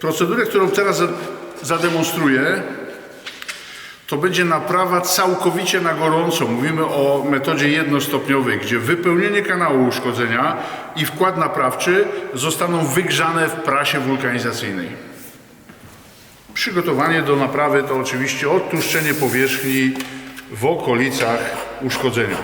Procedurę, którą teraz za- zademonstruję, to będzie naprawa całkowicie na gorąco. Mówimy o metodzie jednostopniowej, gdzie wypełnienie kanału uszkodzenia i wkład naprawczy zostaną wygrzane w prasie wulkanizacyjnej. Przygotowanie do naprawy to oczywiście odtłuszczenie powierzchni w okolicach uszkodzenia.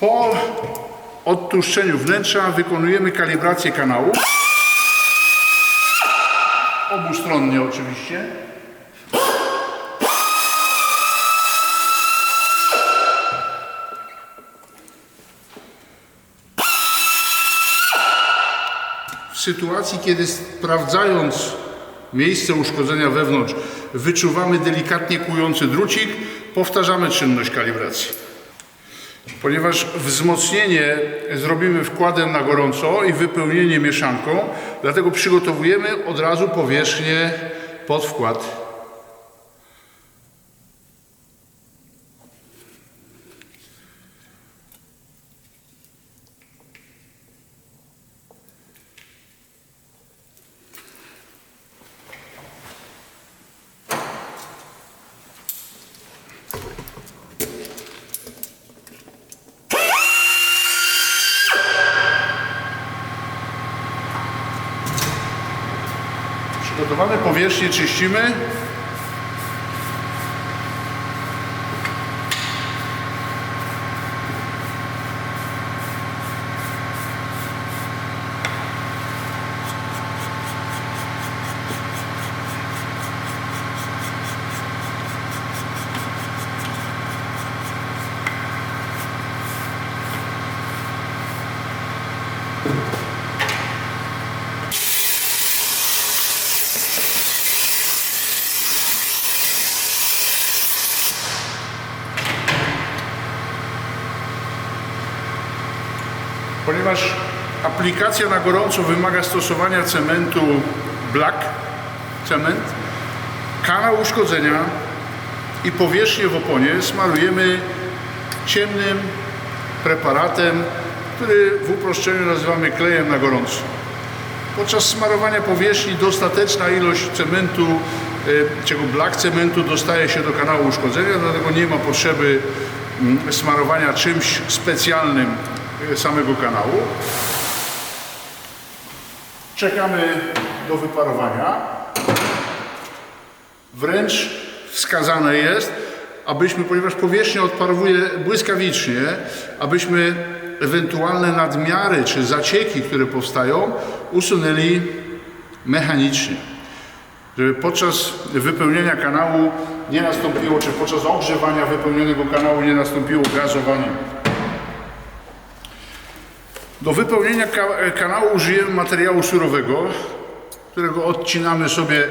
Po odtłuszczeniu wnętrza wykonujemy kalibrację kanału. Obustronnie oczywiście. W sytuacji, kiedy sprawdzając miejsce uszkodzenia wewnątrz, wyczuwamy delikatnie kłujący drucik, powtarzamy czynność kalibracji. Ponieważ wzmocnienie zrobimy wkładem na gorąco i wypełnienie mieszanką, dlatego przygotowujemy od razu powierzchnię pod wkład. Przygotowane powierzchnie czyścimy. Ponieważ aplikacja na gorąco wymaga stosowania cementu black cement, kanał uszkodzenia i powierzchnię w oponie smarujemy ciemnym preparatem, który w uproszczeniu nazywamy klejem na gorąco. Podczas smarowania powierzchni dostateczna ilość cementu, e, czego black cementu dostaje się do kanału uszkodzenia, dlatego nie ma potrzeby mm, smarowania czymś specjalnym samego kanału. Czekamy do wyparowania. Wręcz wskazane jest, abyśmy, ponieważ powierzchnia odparowuje błyskawicznie, abyśmy ewentualne nadmiary czy zacieki, które powstają, usunęli mechanicznie. Żeby podczas wypełnienia kanału nie nastąpiło, czy podczas ogrzewania wypełnionego kanału nie nastąpiło gazowanie. Do wypełnienia ka- kanału użyjemy materiału surowego, którego odcinamy sobie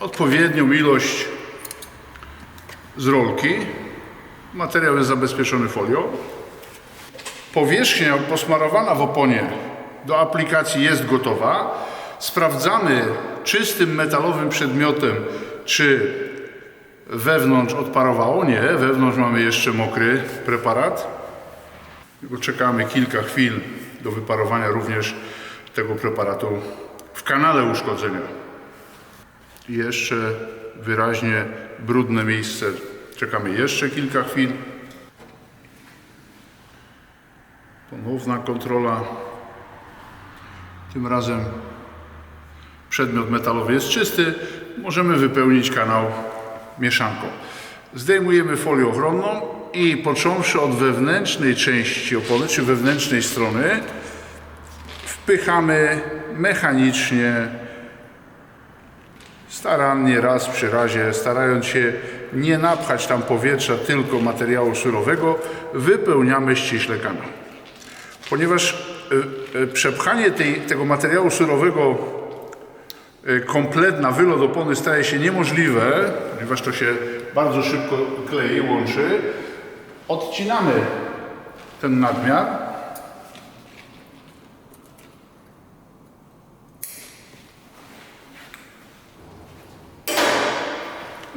odpowiednią ilość z rolki. Materiał jest zabezpieczony folią. Powierzchnia posmarowana w oponie do aplikacji jest gotowa. Sprawdzamy czystym metalowym przedmiotem, czy wewnątrz odparowało. Nie, wewnątrz mamy jeszcze mokry preparat. Tylko czekamy kilka chwil do wyparowania również tego preparatu w kanale uszkodzenia. I jeszcze wyraźnie brudne miejsce. Czekamy jeszcze kilka chwil. Ponowna kontrola. Tym razem przedmiot metalowy jest czysty. Możemy wypełnić kanał mieszanką. Zdejmujemy folię ochronną i począwszy od wewnętrznej części opony, czy wewnętrznej strony, wpychamy mechanicznie starannie, raz przy razie, starając się nie napchać tam powietrza, tylko materiału surowego, wypełniamy ściśle kanał. Ponieważ y, y, przepchanie tej, tego materiału surowego y, komplet na wylot opony staje się niemożliwe, ponieważ to się bardzo szybko klei, łączy, odcinamy ten nadmiar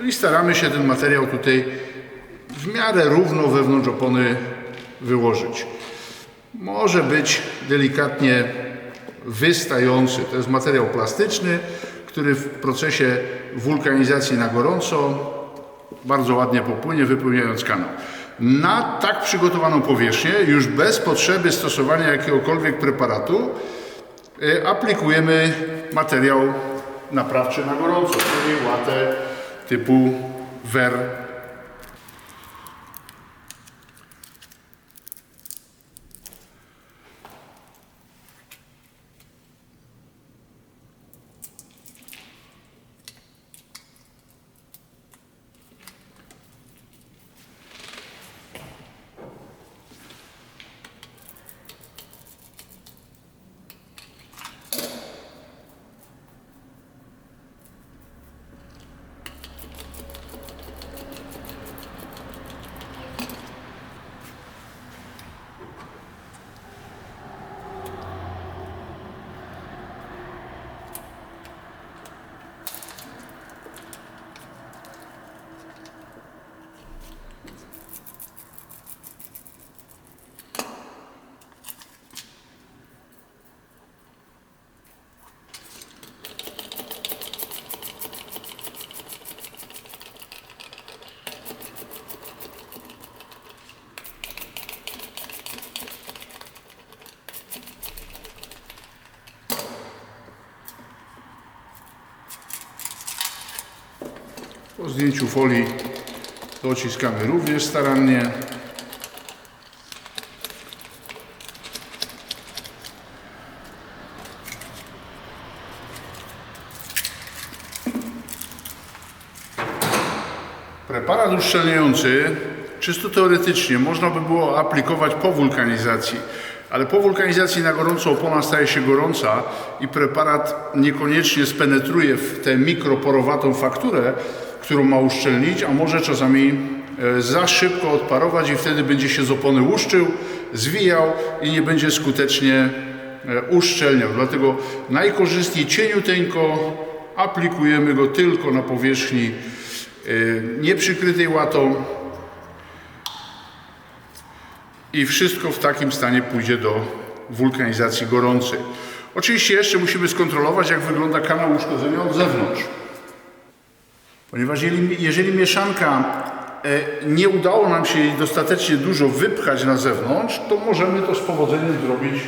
i staramy się ten materiał tutaj w miarę równo wewnątrz opony wyłożyć. Może być delikatnie wystający. To jest materiał plastyczny, który w procesie wulkanizacji na gorąco bardzo ładnie popłynie, wypełniając kanał. Na tak przygotowaną powierzchnię, już bez potrzeby stosowania jakiegokolwiek preparatu, y, aplikujemy materiał naprawczy na gorąco, czyli łatę typu WER Po zdjęciu folii dociskamy również starannie. Preparat uszczelniający czysto teoretycznie można by było aplikować po wulkanizacji, ale po wulkanizacji na gorąco opona staje się gorąca i preparat niekoniecznie spenetruje w tę mikroporowatą fakturę, którą ma uszczelnić, a może czasami e, za szybko odparować i wtedy będzie się z opony łuszczył, zwijał i nie będzie skutecznie e, uszczelniał. Dlatego najkorzystniej cieniuteńko aplikujemy go tylko na powierzchni e, nieprzykrytej łatą i wszystko w takim stanie pójdzie do wulkanizacji gorącej. Oczywiście jeszcze musimy skontrolować, jak wygląda kanał uszkodzenia od zewnątrz. Ponieważ jeżeli, mieszanka e, nie udało nam się jej dostatecznie dużo wypchać na zewnątrz, to możemy to z powodzeniem zrobić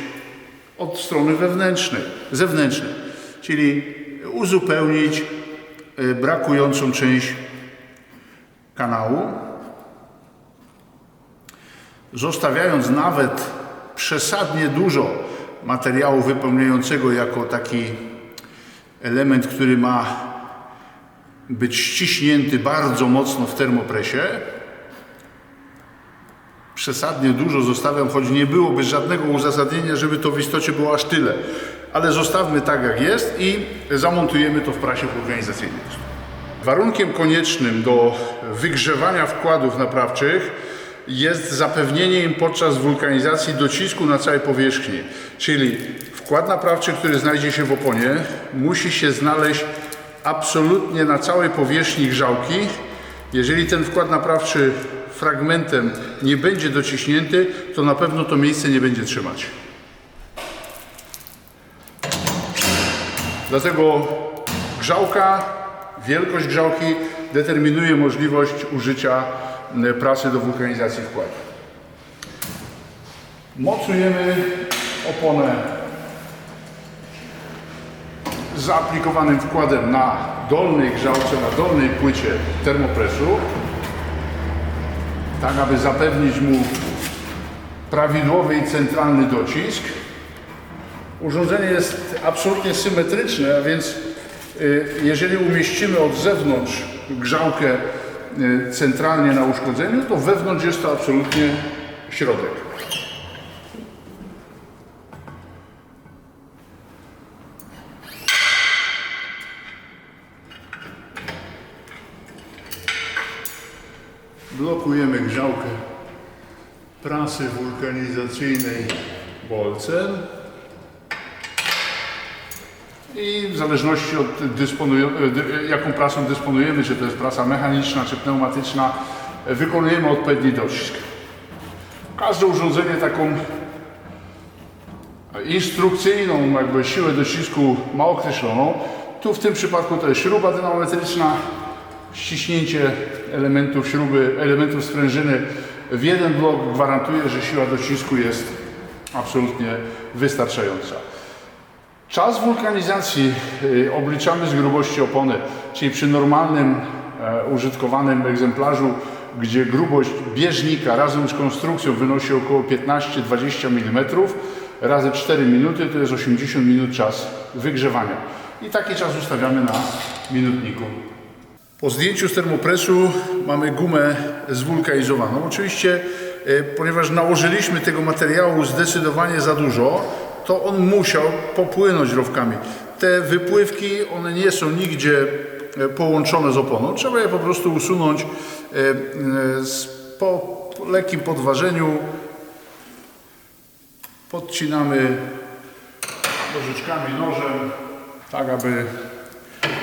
od strony wewnętrznej, zewnętrznej. Czyli uzupełnić e, brakującą część kanału, zostawiając nawet przesadnie dużo materiału wypełniającego jako taki element, który ma być ściśnięty bardzo mocno w termopresie. Przesadnie dużo zostawiam, choć nie byłoby żadnego uzasadnienia, żeby to w istocie było aż tyle. Ale zostawmy tak jak jest i zamontujemy to w prasie organizacyjnej. Warunkiem koniecznym do wygrzewania wkładów naprawczych jest zapewnienie im podczas wulkanizacji docisku na całej powierzchni. Czyli wkład naprawczy, który znajdzie się w oponie, musi się znaleźć absolutnie na całej powierzchni grzałki. Jeżeli ten wkład naprawczy fragmentem nie będzie dociśnięty, to na pewno to miejsce nie będzie trzymać. Dlatego grzałka, wielkość grzałki determinuje możliwość użycia e, pracy do wulkanizacji wkładu. Mocujemy oponę zaaplikowanym wkładem na dolnej grzałce, na dolnej płycie termopresu, tak aby zapewnić mu prawidłowy i centralny docisk. Urządzenie jest absolutnie symetryczne, a więc y, jeżeli umieścimy od zewnątrz grzałkę y, centralnie na uszkodzeniu, to wewnątrz jest to absolutnie środek. Blokujemy grzałkę prasy wulkanizacyjnej bolcem. I w zależności od dysponują- dy- jaką prasą dysponujemy, czy to jest prasa mechaniczna, czy pneumatyczna, wykonujemy odpowiedni docisk. Każde urządzenie taką instrukcyjną jakby siłę docisku ma określoną. Tu w tym przypadku to jest śruba dynamometryczna, ściśnięcie elementów śruby, elementów sprężyny w jeden blok gwarantuje, że siła docisku jest absolutnie wystarczająca. Czas wulkanizacji y, obliczamy z grubości opony, czyli przy normalnym e, użytkowanym egzemplarzu, gdzie grubość bieżnika razem z konstrukcją wynosi około 15-20 mm, razy 4 minuty to jest 80 minut czas wygrzewania. I taki czas ustawiamy na minutniku. Po zdjęciu z termopresu mamy gumę zwulkanizowaną. Oczywiście, e, ponieważ nałożyliśmy tego materiału zdecydowanie za dużo, to on musiał popłynąć rowkami. Te wypływki, one nie są nigdzie e, połączone z oponą. Trzeba je po prostu usunąć e, po lekkim podważeniu. Podcinamy nożyczkami, nożem, tak aby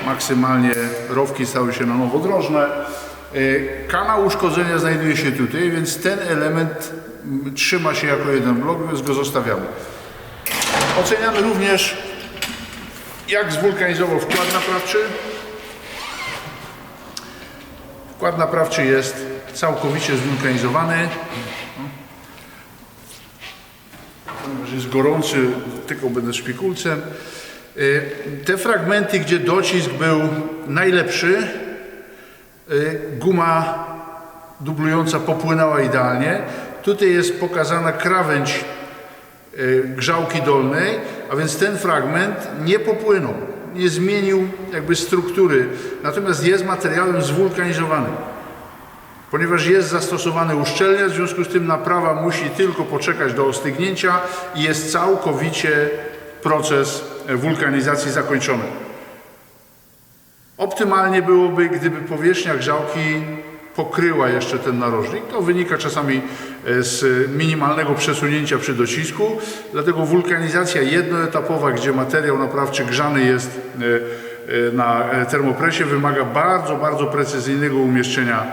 maksymalnie rowki stały się na nowo drożne. E, Kanał uszkodzenia znajduje się tutaj, więc ten element trzyma się jako jeden blok, więc go zostawiamy. Oceniamy również, jak zwulkanizował wkład naprawczy. Wkład naprawczy jest całkowicie zwulkanizowany. Ponieważ jest gorący, tylko będę szpikulcem. Y, Te fragmenty, gdzie docisk był najlepszy, y, guma dublująca popłynęła idealnie. Tutaj jest pokazana krawędź y, grzałki dolnej, a więc ten fragment nie popłynął, nie zmienił jakby struktury, natomiast jest materiałem zwulkanizowanym. Ponieważ jest zastosowany uszczelniacz, w związku z tym naprawa musi tylko poczekać do ostygnięcia i jest całkowicie proces wulkanizacji zakończony. Optymalnie byłoby, gdyby powierzchnia grzałki pokryła jeszcze ten narożnik. To wynika czasami e, z minimalnego przesunięcia przy docisku, dlatego wulkanizacja jednoetapowa, gdzie materiał naprawczy grzany jest e, e, na termopresie, wymaga bardzo, bardzo precyzyjnego umieszczenia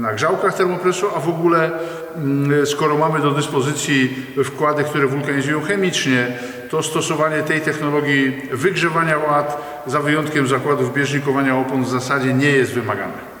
na grzałkach termopresu, a w ogóle mm, skoro mamy do dyspozycji wkłady, które wulkanizują chemicznie, to stosowanie tej technologii wygrzewania ład za wyjątkiem zakładów bieżnikowania opon w zasadzie nie jest wymagane.